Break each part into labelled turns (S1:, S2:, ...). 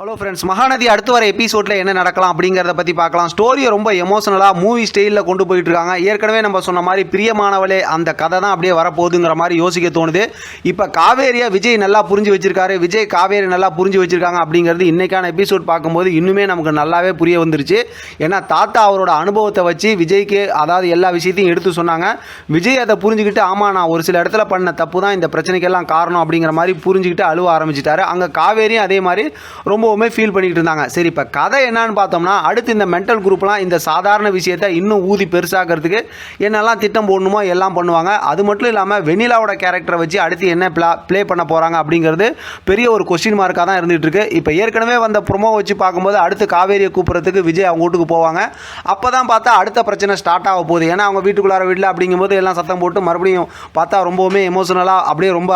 S1: Hello friends Mahanadi அடுத்து வர எபிசோடில் என்ன நடக்கலாம் அப்படிங்கிறத பற்றி பார்க்கலாம். ஸ்டோரியை ரொம்ப எமோஷனலாக மூவி ஸ்டைலில் கொண்டு போயிட்டு இருக்காங்க. ஏற்கனவே நம்ம சொன்ன மாதிரி பிரியமானவளே அந்த கதை தான் அப்படியே வரப்போகுதுங்கிற மாதிரி யோசிக்க தோணுது. இப்போ காவேரியாக விஜய் நல்லா புரிஞ்சு வச்சிருக்காரு. விஜய் காவேரி நல்லா புரிஞ்சு வச்சிருக்காங்க அப்படிங்கிறது இன்றைக்கான எபிசோட் பார்க்கும்போது இன்னுமே நமக்கு நல்லாவே புரிய வந்துருச்சு. ஏன்னா தாத்தா அவரோட அனுபவத்தை வச்சு விஜய்க்கு அதாவது எல்லா விஷயத்தையும் எடுத்து சொன்னாங்க. விஜய் அதை புரிஞ்சுக்கிட்டு ஆமாம் நான் ஒரு சில இடத்துல பண்ண தப்பு தான். இந்த பிரச்சனைக்கெல்லாம் காரணம் அப்படிங்கிற மாதிரி புரிஞ்சுக்கிட்டு அழுவ ஆரம்பிச்சிட்டாரு. அங்கே காவேரியும் அதே மாதிரி ரொம்ப ரொம்பவுமே ஃபீல் பண்ணிக்கிட்டு இருந்தாங்க. சரி இப்போ கதை என்னன்னு பார்த்தோம்னா அடுத்து இந்த மென்டல் குரூப்லாம் இந்த சாதாரண விஷயத்தை இன்னும் ஊதி பெருசாக்கிறதுக்கு என்னெல்லாம் திட்டம் போடணுமோ எல்லாம் பண்ணுவாங்க. அது மட்டும் இல்லாமல் வெண்ணிலாவோட கேரக்டரை வச்சு அடுத்து என்ன பிளா ப்ளே பண்ண போகிறாங்க அப்படிங்கிறது பெரிய ஒரு கொஸ்டின் மார்க்காக தான் இருந்துகிட்டு இருக்கு. இப்போ ஏற்கனவே வந்த ப்ரொமோ வச்சு பார்க்கும்போது அடுத்து காவேரியை கூப்பிட்றதுக்கு விஜய் அவங்க வீட்டுக்கு போவாங்க. அப்போ தான் பார்த்தா அடுத்த பிரச்சனை ஸ்டார்ட் ஆக போகுது. ஏன்னா அவங்க வீட்டுக்குள்ளார வீட்டில் அப்படிங்கும்போது எல்லாம் சத்தம் போட்டு மறுபடியும் பார்த்தா ரொம்பவுமே எமோஷனலாக அப்படியே ரொம்ப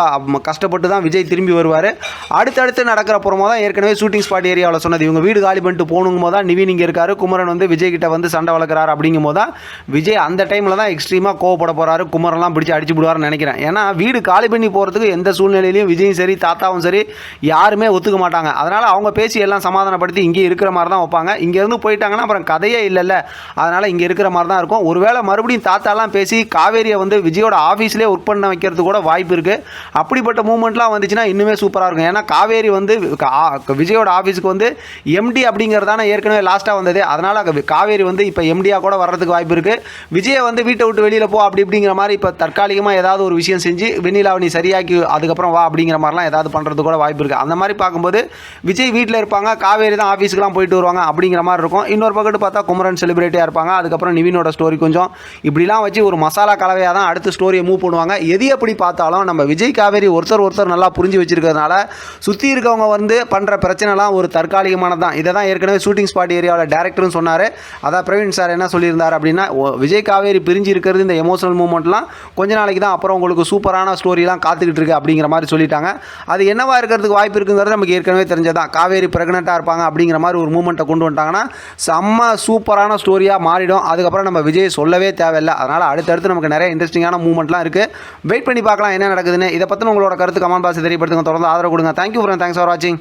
S1: கஷ்டப்பட்டு தான் விஜய் திரும்பி வருவார். அடுத்தடுத்து நடக்கிற ப்ரொமோ தான் ஏற்கனவே ஷூட்டிங் ஸ்பாட் ஏரியாவில் சொன்னது இவங்க வீடு காலி பண்ணிட்டு போகணுங்கும் போது தான் நிவின் இங்கே இருக்காரு குமரன் வந்து விஜய் கிட்ட வந்து சண்டை வளர்க்குறாரு அப்படிங்கும் போது தான் விஜய் அந்த டைமில் தான் எக்ஸ்ட்ரீமாக கோவப்பட போகிறாரு குமரன்லாம் பிடிச்சி அடிச்சு விடுவார்னு நினைக்கிறேன். ஏன்னா வீடு காலி பண்ணி போகிறதுக்கு எந்த சூழ்நிலையிலையும் விஜயும் சரி தாத்தாவும் சரி யாருமே ஒத்துக்க மாட்டாங்க. அதனால் அவங்க பேசி எல்லாம் சமாதானப்படுத்தி இங்கே இருக்கிற மாதிரி தான் வைப்பாங்க. இங்கேருந்து போயிட்டாங்கன்னா அப்புறம் கதையே இல்லைல்ல. அதனால் இங்கே இருக்கிற மாதிரி தான் இருக்கும். ஒருவேளை மறுபடியும் தாத்தாலாம் பேசி காவேரியை வந்து விஜயோட ஆஃபீஸ்லேயே ஒர்க் பண்ண வைக்கிறது கூட வாய்ப்பு இருக்குது அப்படிப்பட்ட மூமெண்ட்லாம் வந்துச்சுன்னா இன்னுமே சூப்பராக இருக்கும். ஏன்னா காவேரி வந்து விஜயோட ஆஃபீஸுக்கு வந்து எம்டி அப்படிங்கிறதான ஏற்கனவே லாஸ்ட்டாக வந்தது. அதனால் காவேரி வந்து இப்போ எம்டியாக கூட வர்றதுக்கு வாய்ப்பு இருக்குது விஜயை வந்து வீட்டை விட்டு வெளியில் போ அப்படி இப்படிங்கிற மாதிரி இப்போ தற்காலிகமாக ஏதாவது ஒரு விஷயம் செஞ்சு வெண்ணிலாவை நீ சரியாக்கி அதுக்கப்புறம் வா அப்படிங்கிற மாதிரிலாம் ஏதாவது பண்ணுறது கூட வாய்ப்பு இருக்குது அந்த மாதிரி பார்க்கும்போது விஜய் வீட்டில் இருப்பாங்க காவேரி தான் ஆஃபீஸுக்குலாம் போயிட்டு வருவாங்க அப்படிங்கிற மாதிரி இருக்கும். இன்னொரு பக்கத்து பார்த்தா குமரன் செலிபிரிட்டியாக இருப்பாங்க. அதுக்கப்புறம் நிவினோட ஸ்டோரி கொஞ்சம் இப்படிலாம் வச்சு ஒரு மசாலா கலவையாக தான் அடுத்த ஸ்டோரியை மூவ் பண்ணுவாங்க. எது எப்படி பார்த்தாலும் நம்ம விஜய் காவேரி ஒருத்தர் ஒருத்தர் நல்லா புரிஞ்சு வச்சிருக்கிறதுனால சுற்றி இருக்கவங்க வந்து பண்ணுற பிரச்சனைலாம் ஒரு தற்காலிகமானது தான் இதை தான் ஏற்கனவே ஷூட்டிங் ஸ்பாட் ஏரியாவில் டேரக்டரும் சொன்னார். அதான் பிரவீன் சார் என்ன சொல்லியிருந்தார் அப்படின்னா விஜய் காவேரி பிரிஞ்சு இருக்கிறது இந்த எமோஷனல் மூமெண்ட்லாம் கொஞ்ச நாளைக்கு தான் அப்புறம் உங்களுக்கு சூப்பரான ஸ்டோரிலாம் காத்துக்கிட்டு இருக்கு அப்படிங்கிற மாதிரி சொல்லிட்டாங்க. அது என்னவா இருக்கிறதுக்கு வாய்ப்பு இருக்குங்கிறது நமக்கு ஏற்கனவே தெரிஞ்சதான் காவேரி ப்ரெக்னெண்ட்டாக இருப்பாங்க அப்படிங்கிற மாதிரி ஒரு மூமெண்ட்டை கொண்டு வந்துட்டாங்கன்னா செம்ம சூப்பரான ஸ்டோரியாக மாறிடும். அதுக்கப்புறம் நம்ம விஜய் சொல்லவே தேவையில்லை. அதனால் அடுத்தடுத்து நமக்கு நிறைய இன்ட்ரெஸ்டிங்கான மூமெண்ட்லாம் இருக்குது வெயிட் பண்ணி பார்க்கலாம் என்ன நடக்குதுன்னு. இதை பற்றின உங்களோட கருத்து கமெண்ட் பாக்ஸ் தெரியப்படுத்துங்க. தொடர்ந்து ஆதரவு கொடுங்க. தேங்க்யூ ஃப்ரெண்ட் தேங்க்ஸ் ஃபார் வாட்சிங்